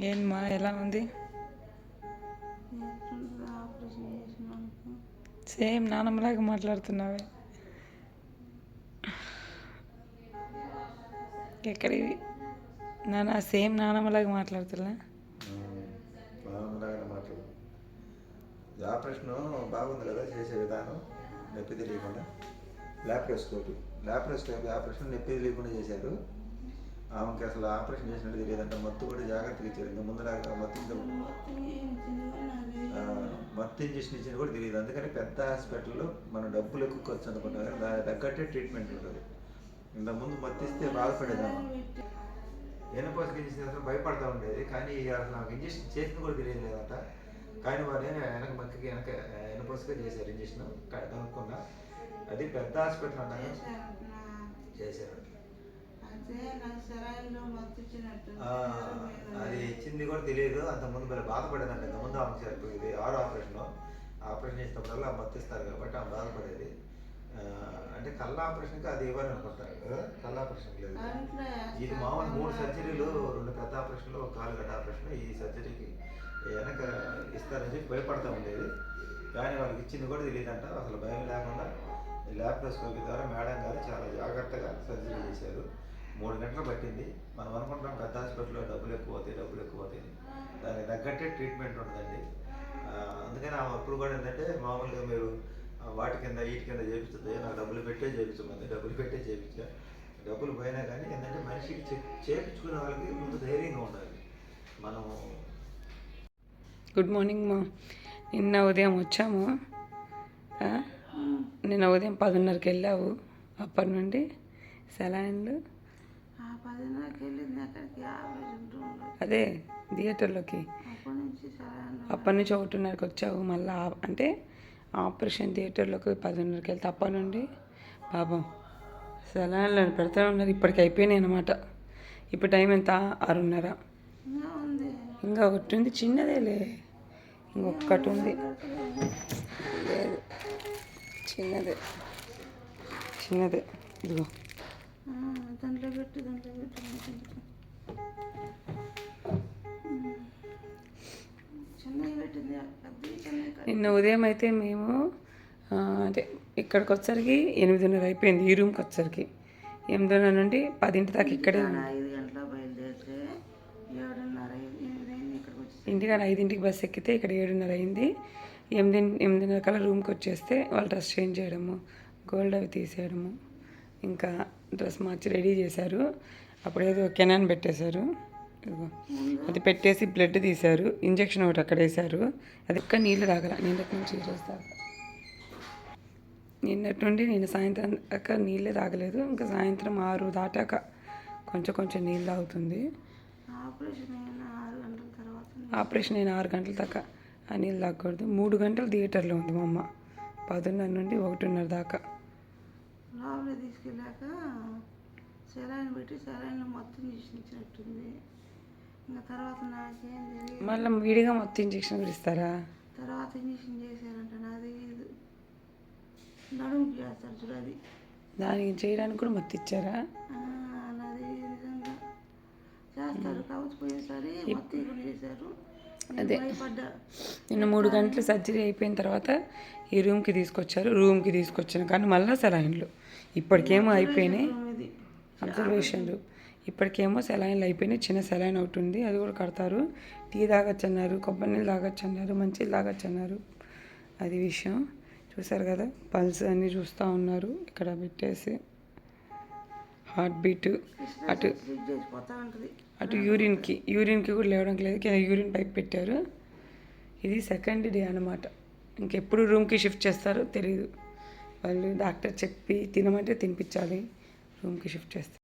ఏంమా ఎలా ఉంది? సేమ్ నానమ్మలాగా మాట్లాడుతున్నావే. ఎక్కడివి నాన్న సేమ్ నానమ్మలాగా మాట్లాడుతున్నా. మాట్లాడు. ఆపరేషన్ బాగుంది కదా చేసే విధానం నొప్పి తెలియకుండా. ల్యాప్రోస్కోపీ ల్యాప్రోస్కోపీ ఆపరేషన్ నొప్పి తెలియకుండా చేశారు. ఆమెకి అసలు ఆపరేషన్ చేసినట్టు తెలియదంటే. మత్తు కూడా జాగ్రత్తగా ఇచ్చారు. ఇంత ముందులాగా మత్తు మొత్తం ఇంజక్షన్ ఇచ్చిన కూడా తెలియదు. అందుకని పెద్ద హాస్పిటల్లో మనం డబ్బులు ఎక్కువ ఖర్చు అనుకుంటాం. కానీ దానికి తగ్గట్టే ట్రీట్మెంట్ ఉంటుంది. ఇంత ముందు మత్తు ఇస్తే బాధపడేదాము ఎన్నుపోసకి ఇంజక్షన్ అసలు భయపడతా ఉండేది. కానీ ఇక అసలు నాకు ఇంజక్షన్ చేసింది కూడా తెలియదు లేదట. కానీ వారు వెనక మక్కకి వెనక ఎన్నుపోసగా చేశారు ఇంజక్షన్. కనుక్కున్నా అది పెద్ద హాస్పిటల్ చేశారంటున్నా. చేశారు. అదే ఇచ్చింది కూడా తెలియదు. అంత ముందు మరి బాధపడేదంట. ముందు ఆమె ఇది ఆరో ఆపరేషన్ ఆపరేషన్ చేసినప్పుడల్లా మత్తు ఇస్తారు కాబట్టి ఆమె బాధపడేది. అంటే కళ్ళ ఆపరేషన్కి అది ఇవ్వని అనుకుంటారు. కదా కళ్ళ ఆపరేషన్ లేదు. ఇది మామూలు మూడు సర్జరీలు రెండు పెద్ద ఆపరేషన్లు ఒక కాలు గడ్డ ఆపరేషన్ ఈ సర్జరీకి వెనక ఇస్తారని చెప్పి భయపడతా ఉండేది. కానీ వాళ్ళకి ఇచ్చింది కూడా తెలియదంట. అసలు భయం లేకుండా ఈ ల్యాప్రోస్కోపీ ద్వారా మేడం గారు చాలా జాగ్రత్తగా సర్జరీ చేశారు. మూడు గంటలు పట్టింది. మనం అనుకుంటాం పెద్ద హాస్పిటల్లో డబ్బులు ఎక్కువ అవుతాయి డబ్బులు ఎక్కువ అవుతాయి. దానికి తగ్గట్టే ట్రీట్మెంట్ ఉంటుందండి. ఆ, అందుకని ఆమె అప్పుడు కూడా ఏంటంటే మామూలుగా మీరు వాటి కింద వీటి కింద చేపిస్తుంది నాకు డబ్బులు పెట్టే చేపించమంది డబ్బులు పెట్టే చేపించా డబ్బులు పోయినా కానీ ఏంటంటే మనిషికి చేపించుకునే వాళ్ళకి ముందు ధైర్యంగా ఉండాలి. మనం గుడ్ మార్నింగ్ మా నిన్న ఉదయం వచ్చాము? నిన్న ఉదయం పదిన్నరకి వెళ్ళావు. అప్పటి నుండి సెలైన్లు ఆ పదిన్నరకి వెళ్ళింది అక్కడికి ఆపరేషన్ రూమ్లో అదే థియేటర్లోకి. అప్పటి నుంచి ఒకటిన్నరకి వచ్చావు మళ్ళీ అంటే ఆపరేషన్ థియేటర్లోకి పదిన్నరకి వెళ్తే అప్పటి నుండి? పాపం సెలైన్లు పెడతా ఉన్నారు ఇప్పటికి అయిపోయినాయి అనమాట ఇప్పుడు టైం ఎంత? ఆరున్నర. ఇంకా ఉంది ఇంకా ఒకటి ఉంది చిన్నదేలే. ఇంకొకటి ఉంది. లేదు చిన్నదే. చిన్నదే. ఇదిగో. దాంట్లో పెట్టు దాంట్లో పెట్టు నిన్న ఉదయం అయితే మేము అదే ఇక్కడికి వచ్చరికి ఎనిమిదిన్నర అయిపోయింది ఈ రూమ్కి వచ్చరికి ఎనిమిదిన్నర నుండి పదింటి దాకా ఇక్కడే ఇంటికాడ ఐదింటికి బస్ ఎక్కితే ఇక్కడ ఏడున్నర అయింది. ఎనిమిది ఎనిమిదిన్నర కల్లా రూమ్కి వచ్చేస్తే వాళ్ళు డ్రెస్ చేంజ్ చేయడము గోల్డ్ అవి తీసేయడము ఇంకా డ్రెస్ మార్చి రెడీ చేశారు. అప్పుడు ఏదో కెనాన్ పెట్టేశారు. అది పెట్టేసి బ్లడ్ తీశారు. ఇంజక్షన్ ఒకటి అక్కడ వేశారు. అది ఒక్క నీళ్ళు తాగల నిన్నటి నుంచి ఈరోజు నిన్నటి నుండి నేను సాయంత్రం దాకా నీళ్ళే తాగలేదు. ఇంకా సాయంత్రం ఆరు దాటాక కొంచెం కొంచెం నీళ్ళు తాగుతుంది. ఆపరేషన్ అయిన ఆరు గంటల తర్వాత ఆపరేషన్ అయిన ఆరు గంటల దాకా ఆ నీళ్ళు తాగకూడదు. మూడు గంటలు థియేటర్లో ఉంది మా అమ్మ. పదున్నర నుండి ఒకటిన్నర దాకా. లోపల తీసుకెళ్ళాక సెలైన్ పెట్టి సెలైన్లో మొత్తం ఇంజక్షన్ మళ్ళీ విడిగా మొత్తం ఇంజక్షన్ కూడా ఇస్తారా? తర్వాత ఇంజక్షన్ చేశారంట నాకు తెలియదు నడుముకి చేస్తారు చూడు అది. దానికి చేయడానికి కూడా మొత్తం ఇచ్చారా? ఆ, నాది నిజంగా చేస్తారు కావచ్చు పోయేసరి మొత్తం ఇక్కడ చేశారు. నేను అదే. నిన్న మూడు గంటలు సర్జరీ అయిపోయిన తర్వాత ఈ రూమ్కి తీసుకొచ్చారు రూమ్కి తీసుకొచ్చిన కానీ మళ్ళీ సెలైన్లు ఇప్పటికేమో అయిపోయినాయి. అబ్జర్వేషన్ రూమ్ ఇప్పటికేమో సెలైన్లు అయిపోయినాయి. చిన్న సెలైన్ ఒకటి ఉంది. అది కూడా కడతారు. టీ తాగొచ్చు అన్నారు కొబ్బరి నీళ్ళు తాగొచ్చు అన్నారు మంచిది తాగొచ్చు అన్నారు అది విషయం. చూసారు కదా? పల్స్ అన్నీ చూస్తూ ఉన్నారు. ఇక్కడ పెట్టేసి హార్ట్ బీట్ అటు అటు యూరిన్కి. యూరిన్కి కూడా లేవడం లేదు. యూరిన్ పైప్ పెట్టారు. ఇది సెకండ్ డే అనమాట ఇంకెప్పుడు రూమ్కి షిఫ్ట్ చేస్తారో తెలియదు వాళ్ళు డాక్టర్ చెప్పి తినమంటే తినిపించాలి. రూమ్కి షిఫ్ట్ చేస్తారు